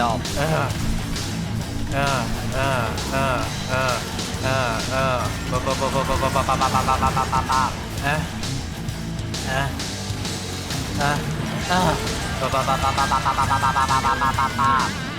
จบเออเออเออเออเออเออเออปะปะปะปะปะปะปะปะปะปะปะปะปะปะปะเอะเอะเอะเอะปะปะปะปะปะปะปะปะปะปะปะปะปะปะปะปะ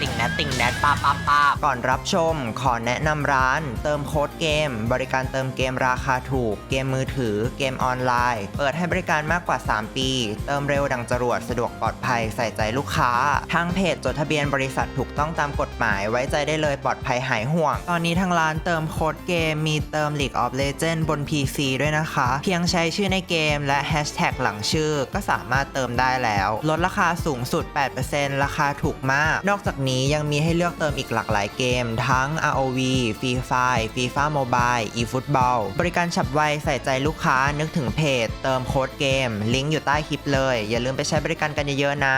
ติ่งแนทติ่งแนทป้าป้าป้าก่อนรับชม ขอแนะนำร้าน เติมโค้ดเกม บริการเติมเกมราคาถูก เกมมือถือ เกมออนไลน์ เปิดให้บริการมากกว่า 3 ปี เติมเร็วดังจรวดสะดวกปลอดภัยใส่ใจลูกค้า ทางเพจจดทะเบียนบริษัทถูกต้องตามกฎหมายไว้ใจได้เลยปลอดภัยหายห่วง ตอนนี้ทางร้านเติมโค้ดเกมมีเติม League of Legends บน PC ด้วยนะคะ เพียงใช้ชื่อในเกมและแฮชแท็กหลังชื่อก็สามารถเติมได้แล้ว ลดราคาสูงสุด 8%ราคาถูกมาก นอกจากนี้ยังมีให้เลือกเติมอีกหลากหลายเกม ทั้ง ROV Free Fire FIFA Mobile eFootball บริการฉับไวใส่ใจลูกค้านึกถึงเพจ เติมโค้ดเกม ลิงก์อยู่ใต้คลิปเลย อย่าลืมไปใช้บริการกันเยอะๆนะ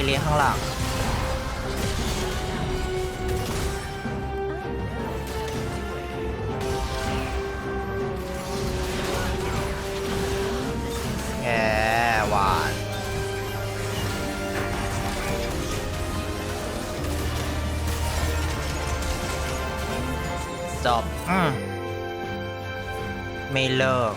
เฮ้ยงข้างหลังแย่หวานจบอืมไม่เลิก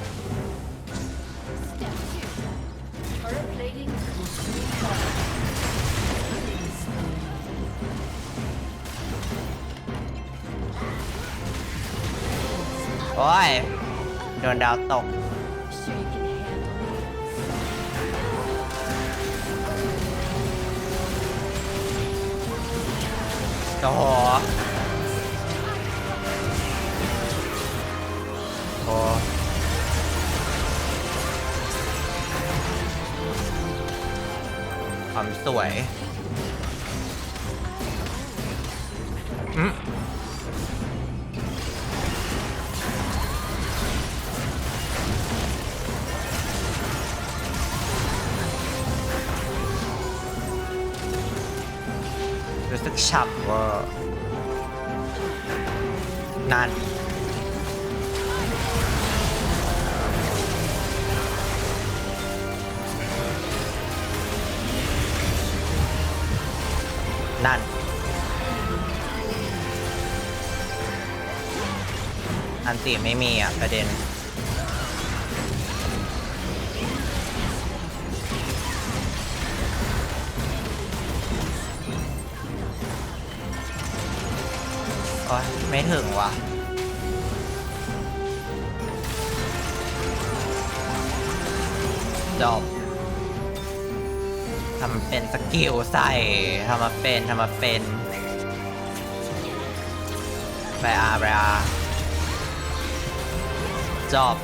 นดาวตก Sure you can handle it. โอ้โหโอ้ความสวย อืม นั่นนั่น อันตีไม่มีอะประเด็น ทำเป็นสกิลใส่ทำมาเป็นทำมาเป็นไปอาไปอาจบ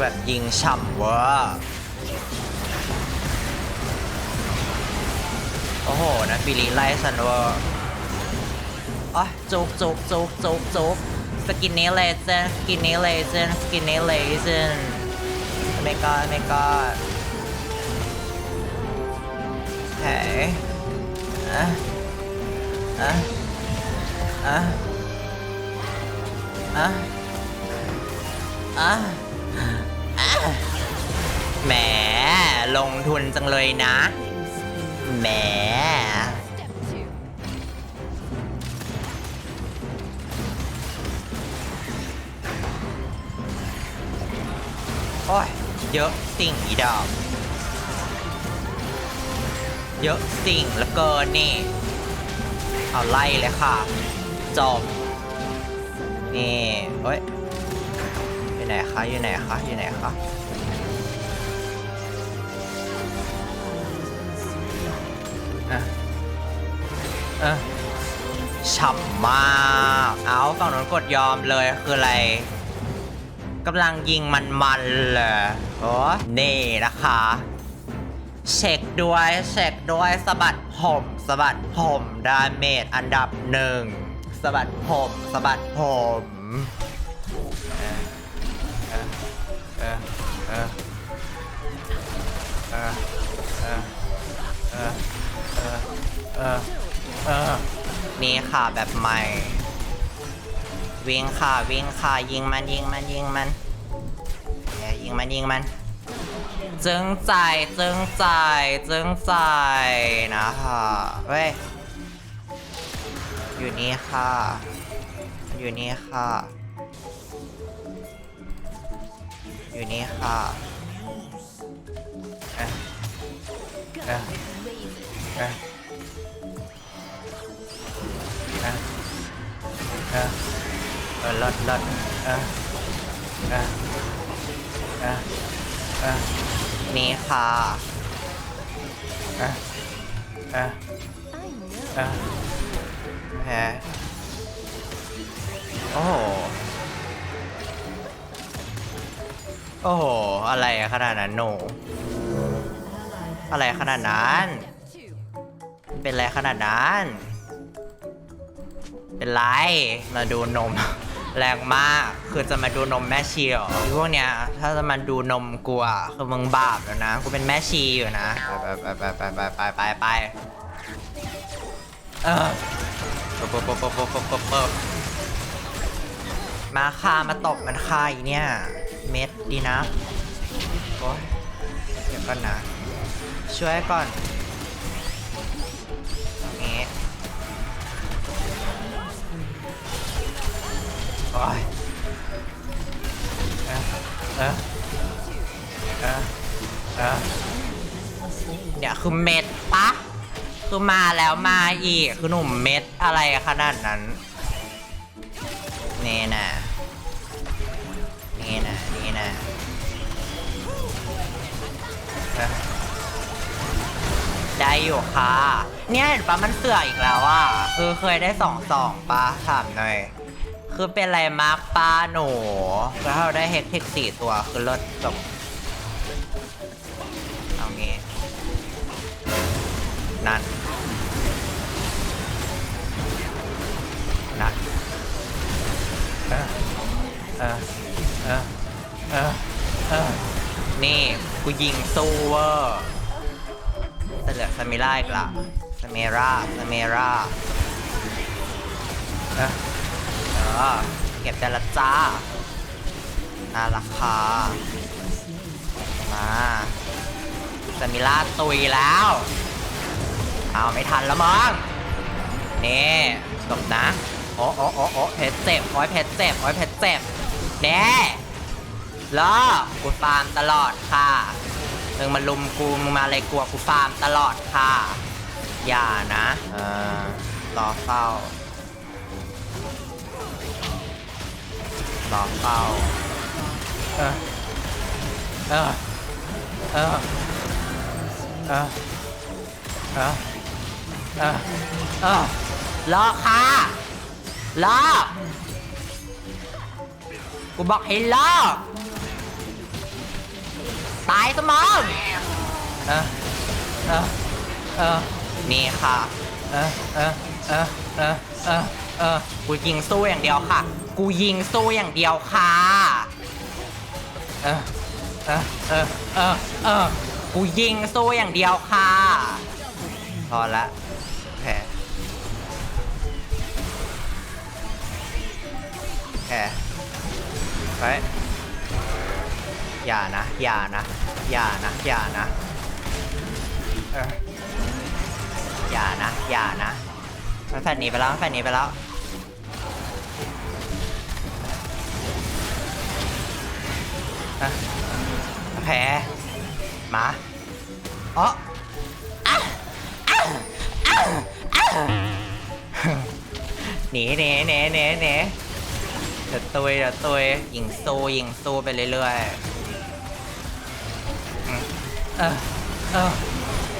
แบบยิงฉ่ำเวอร์โอ้โหนะฟิลิไล่ซันเวอร์อ๋อจุกจุกจุกจุกจุกสกินนี้เลเซนสกินนี้เลเซนสกินนี้เลเซนไม่ก็ไม่ก็ อเคอะอะอะอะอะอะแหม ลงทุนจังเลยนะ แหม โอ้ย เยอะสิ่งอีดอก เยอะสิ่งเหลือเกินนี่ เอาไล่เลยค่ะ จบ นี่เฮ้ย อยู่ไหนคะ อยู่ไหนคะ อยู่ไหนคะอะอะฉ่ำมาก เอาฝั่งนู้นกดยอมเลยคืออะไรกำลังยิงมันมันๆเลยโอ้นี่นะคะ เช็คด้วยเช็คด้วยสะบัดผมสะบัดผมดาเมจอันดับหนึ่งสะบัดผมสะบัดผมนี่ค่ะแบบใหม่ วิ่งค่ะวิ่งค่ะยิงมันยิงมันยิงมันยิงมันยิงมัน จึงใจจึงใจจึงใจนะคะเว้ยอยู่นี่ค่ะ อยู่นี่ค่ะ อยู่นี่ค่ะเอ๊ะเอ๊ะเอ๊ะเอ๊ะเอ๊ะเออลดลดเอ๊ะเอ๊ะเอ๊ะเอ๊ะ นี่ค่ะเอ๊ะเอ๊ะ I know. เออแพ้โอ้โหโอ้โห อะไรขนาดนั้นหนูอะไรขนาดนั้น Step two. เป็นอะไรขนาดนั้น เป็นไร มาดูนม แรงมาก คือจะมาดูนมแม่ชีเหรอไอ้พวกเนี้ย ถ้าจะมาดูนมกูอะคือมึงบาปแล้วนะ กูเป็นแม่ชีอยู่นะ ไปไปไปไปไปไปไปไปเออปุ๊บปุ๊บปุ๊บปุ๊บปุ๊บปุ๊บปุ๊บมาค่ามาตบมันค่าอีเนี่ย เม็ดดีนะโอ้ยเดี๋ยวก่อนนะ ช่วยก่อน โอ้ยเออเออเออเออเนี่ยคือเม็ดปะคือมาแล้วมาอีกคือหนุ่มเม็ดอะไรขนาดนั้นนี่นะนี่นะนี่นะได้อยู่ค่ะ เนี่ยเห็นปะมันเสืออีกแล้วอะคือเคยได้สองสองปะถามหน่อย คือเป็นอะไรมากป้าหนูคือถ้าเราได้เฮกเทคสี่ตัวคือลดจบเอางี้ นั่น นั่น เออ เออ เออ เออ เออ นี่ กูยิงสู้เวอร์แต่เหลือสมิล่าอีกละสเมราสเมราเออ อเก็บแต่ละจ้าน่ารักค่ะมาสมิล่าตุยแล้ว เอาไม่ทันแล้วมั้งนี่จบนะโอ้โอ้โอ้โอ้เพชรเจ็บโอ้ยเพชรเจ็บโอ้ยเพชรเจ็บเน่ล้อกูฟาร์มตลอดค่ะมึงมาลุมกูมึงมาอะไรกลัวกูฟาร์มตลอดค่ะ อย่านะ เออรอเฝ้า รอเฝ้าเออเออเออเออเออเออเออรอค่ะรอกูบอกให้รอตายสมองเออเออเออนี่ค่ะ เออเออเออเออเออเออกูยิงสู้อย่างเดียวค่ะ กูยิงสู้อย่างเดียวค่ะ เออ เออ เออ เออ เออ กูยิงสู้อย่างเดียวค่ะ พอละแพ้แพ้เฮ้ยอย่านะ อย่านะ อย่านะ อย่านะเอออย่านะ อย่านะมันแฟนหนีไปแล้วมันแฟนหนีไปแล้ว อะแพ้มาอ๋ออะอะอะอะหนีหนีหนีหนีหนีเดี๋ยวตุยเดี๋ยวตุยยิงสู้ยิงสู้ไปเรื่อยๆอืมเออเออ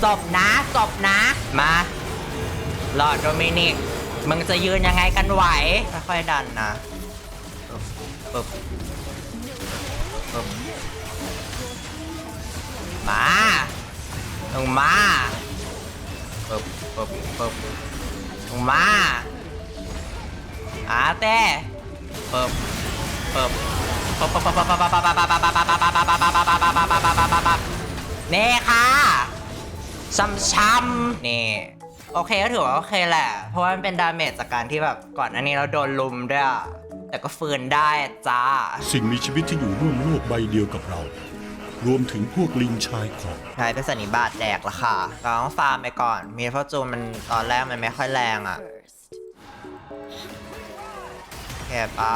จบนะจบนะ มาหลอดโดมินิกมึงจะยืนยังไงกันไหวค่อยๆดันนะปึ๊บปึ๊บ มาลงมาเปิบเปิบเปิบลงมาอาแต่บปิบปบปิบเน่ค่ะซ้ำช้ำนี่โบปบก็ถือว่าโบปบแหลบปบราะบปบมันบปบปบดาเบปบากการที่แบปบปบปบปบปบปบปบปบปบปบปบปบปบปบปบปบปบปก่อนอันนี้เราโดนลุมด้วย แต่ก็ฟื้นได้อะจ้า สิ่งมีชีวิตที่อยู่ร่วมโลกใบเดียวกับเรา รวมถึงพวกลิงชายขอบใช้เป็นสันนิบาตแดกละค่ะเราต้องฟาร์มไปก่อน มีเพราะจูนมันตอนแรกมันไม่ค่อยแรงอะ First. แค่ปะ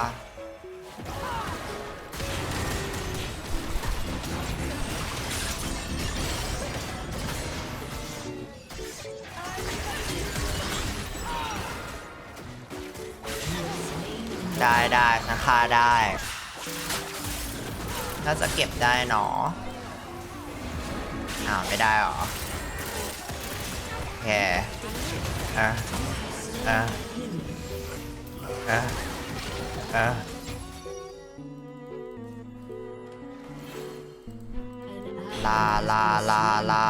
ได้ได้ฉันฆ่าได้ น่าจะเก็บได้หนออ้าวไม่ได้หรอโอเคอะอะอะอะลาลาลาลา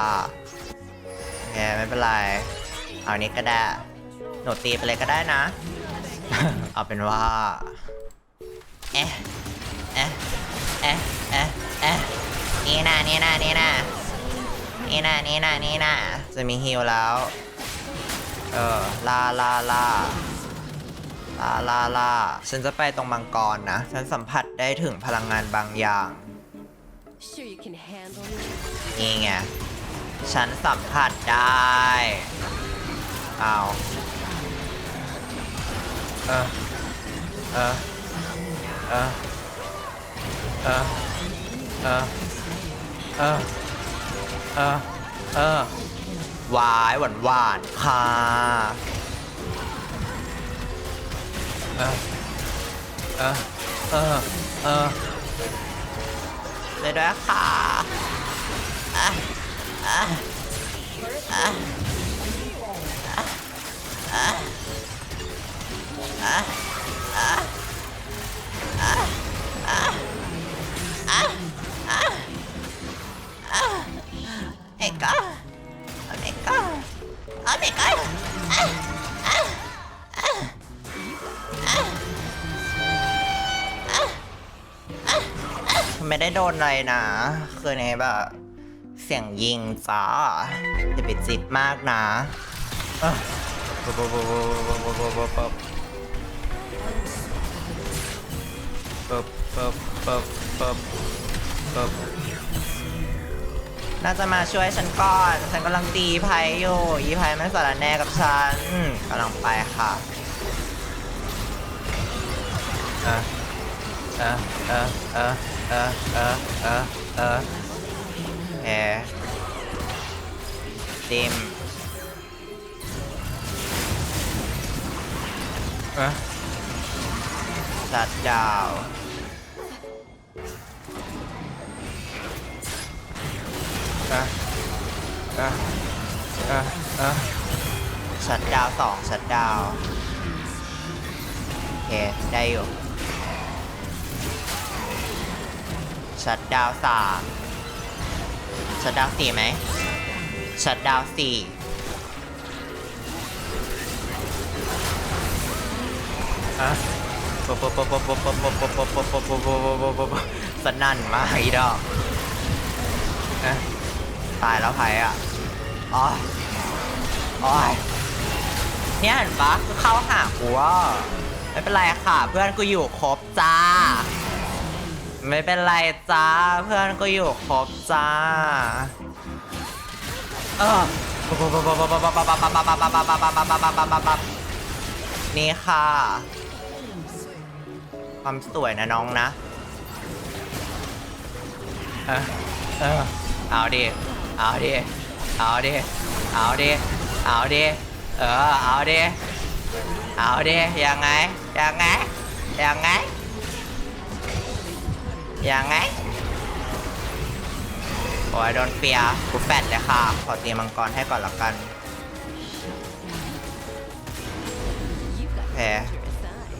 โอเคไม่เป็นไร เอานี้ก็ได้ หนูตีไปเลยก็ได้นะ เอาเป็นว่าเอ๊ะเอ๊ะเอ๊ะเอ๊ะเอ๊ะนี่นะนี่นะนี่นะนี่นะนี่นะนี่นะจะมีฮิวแล้ว เออลาลาลาลาลาลาฉันจะไปตรงมังกรนะ ฉันสัมผัสได้ถึงพลังงานบางอย่าง Sure you can handle me. นี่ไง ฉันสัมผัสได้ เอาเออเออเออเออเออเออเออเออหวายหวานหวานค่ะเออเออเออเออเลยด้วยค่ะอกก็เอกก็เอก ไม่ได้โดนอะไรนะ คือในแบบเสียงยิงจ้าอย่าไปจิบมากนะเปุ๊บปุ๊บปุ๊บปุ๊บปุ๊บปุ๊บปุ๊บปุ๊บปุ๊บปุ๊บปุ๊บน่าจะมาช่วยฉันก่อน ฉันกำลังตีไพ่อยู่ยีไพ่ไม่สารแน่กับฉันกำลังไปค่ะเออเออเออเออเออเออเออเออแอร์ติมอะจัดดาว อะอะอะอะชัดดาวสองชัดดาวโอเค ได้อยู่ชัดดาวสามชัดดาวน์สี่ไหมชัดดาวน์สี่อะปปปปปปปปปปปปปปปสนั่นมากอีดอกเอ๊ะ ตายแล้วไผ่อะอ๋ออ๋อเนี่ยเห็นปะคือเข้าหากูว่าไม่เป็นไรค่ะ เพื่อนกูอยู่ครบจ้า ไม่เป็นไรจ้า เพื่อนก็อยู่ครบจ้า เออนี่ค่ะ ความสวยนะน้องนะ เออ เออ เอาดิ เอาดิ เอาดิ เอาดิ เอาดิ เออ เอาดิ เอาดิ ยังไง ยังไง ยังไง ยังไง โอ้ยโดนเฟียกูแฟดเลยค่ะ ขอตีมังกรให้ก่อนละกัน You've got Okay. extra size.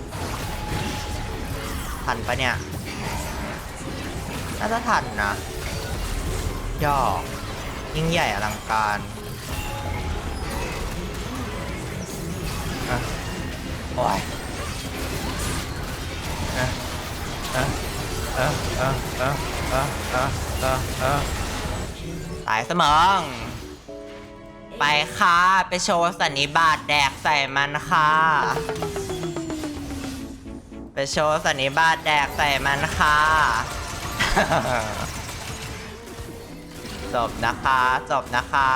ทันปะเนี่ย น่าจะทันนะย่อ ยิ่งใหญ่อลังการอะโอ้ยอะอะอะอะอะอะอะอะอะตายสมอง ไปค่ะ ไปโชว์สันนิบาตแดกใส่มันค่ะ ไปโชว์สันนิบาตแดกใส่มันค่ะ จบนะคะจบนะคะ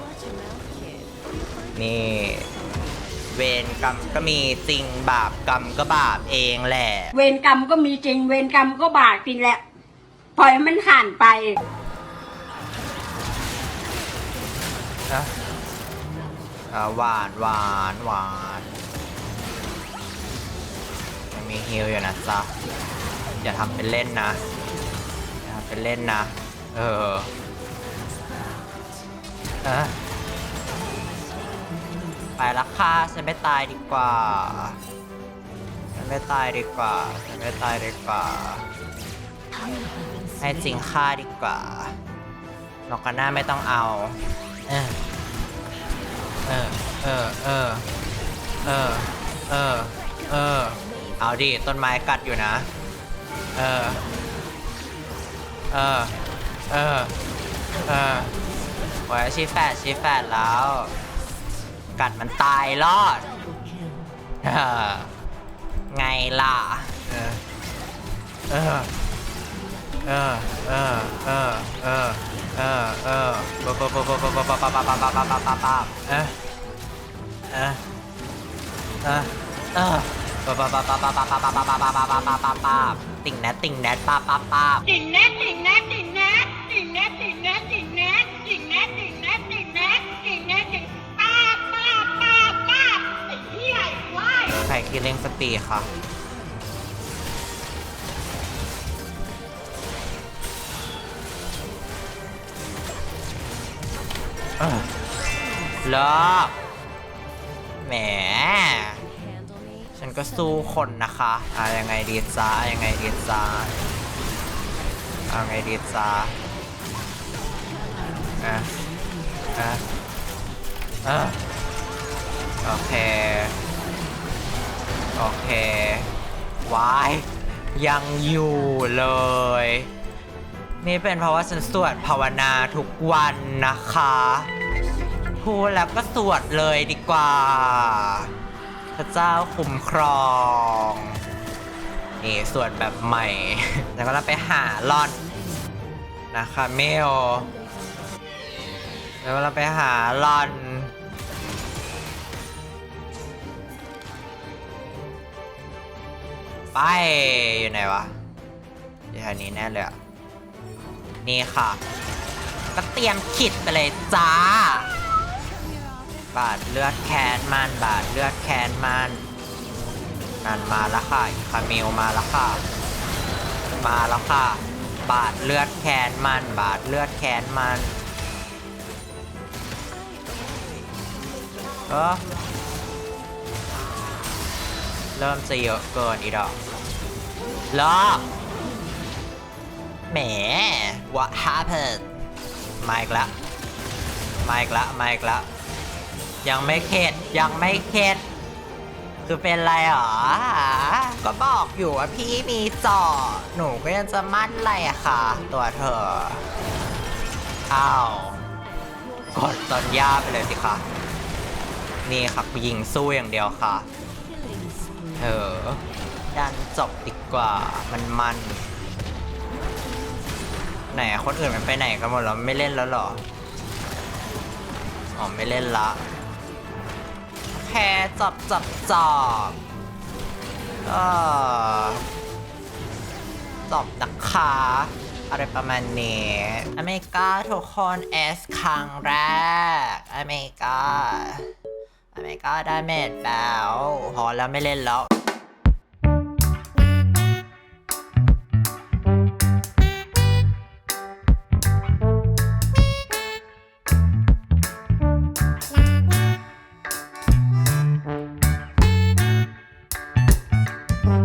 Watch your mouth, kid. นี่ เวรกรรมก็มีจริงบาปกรรมก็บาปเองแหละ เวรกรรมก็มีจริง เวรกรรมก็บาปจริงแหละ ปล่อยให้มันผ่านไปนะอ่าหวานหวานหวานยังมีฮิลอยู่นะจ๊ะอย่าทำเป็นเล่นนะอย่าทำเป็นเล่นนะ เอออะไปละค่ะฉันไม่ตายดีกว่าฉันไม่ตายดีกว่าฉันไม่ตายดีกว่า ให้จริงค่าดีกว่านอกกันหน้าไม่ต้องเอา เออ เออ เออ เออ เออ เออ เออ เอาดิ ต้นไม้กัดอยู่นะ เออ เออ เออ เออโอ้ยชีแฟดชีแฟดแล้ว กัดมันตายรอดเออไงล่ะ เออ เออ เออ เออ เออ เออ เออ เออปะปะปะปะปะปะปะปะปะปะปะปะปะปะปะเออ เออ เออ เออ ปะปะปะปะปะปะปะปะปะปะปะปะปะปะปะปะติ่งแนทติ่งแนทปะปะปะติ่งแนทติ่งแนทติ่งแนทติ่งแนทติ่งแนทติ่งแนทติ่งแนทติ่งแนทติ่งแนทติ่งแนทติ่งป้าป้าป้าป้าไอ้เหี้ยไว้ายใครคิดเล่งสตีค่ะเออเลิกแหม ฉันก็สู้คนนะคะอะยังไงดีจ้าอะยังไงดีจ้าเอาไงดีจ้าอะอะอะโอเค โอเควายยังอยู่เลย นี่เป็นเพราะว่าฉันสวดภาวนาทุกวันนะคะพูดแล้วก็สวดเลยดีกว่า พระเจ้าคุ้มครองนี่ส่วดแบบใหม่ แล้วก็เราไปหาลอนนะคะเมลแล้วเราไปหาลอนไปอยู่ไหนวะอยู่แถวนี้แน่เลยอะนี่ค่ะ ก็เตรียมขิดไปเลยจ้า บาดเลือดแคนมันบาดเลือดแคนมันนั่นมาแล้วค่ะอีคาเมลมาแล้วค่ะ มาแล้วค่ะ บาดเลือดแคนมัน บาดเลือดแคนมันเออเริ่มจะเยอะเกินอีดอกลอแหม what happened มาอีกล้วมาอีกล้วมาอีกล้ว ยังไม่เข็ดยังไม่เข็ดคือเป็นไรหรอ ก็บอกอยู่ว่าพี่มีจอหนูก็ยังจะมั่นไรอะค่ะ ตัวเธออ้าวกดตอนย่าไปเลยสิค่ะ นี่ค่ะยิงสู้อย่างเดียวค่ะ เออ ดันจบดีกว่ามันมัน ไหนคนอื่นมันไปไหนกันหมดแล้วไม่เล่นแล้วหรอ อ๋อไม่เล่นละ แค่จับจับจับจบนะคะอะไรประมาณนี้อเมริกาทุกคนเอสครั้งแรกอเมริกาอเมริกาได้เมดแล้วพอแล้วไม่เล่นแล้ว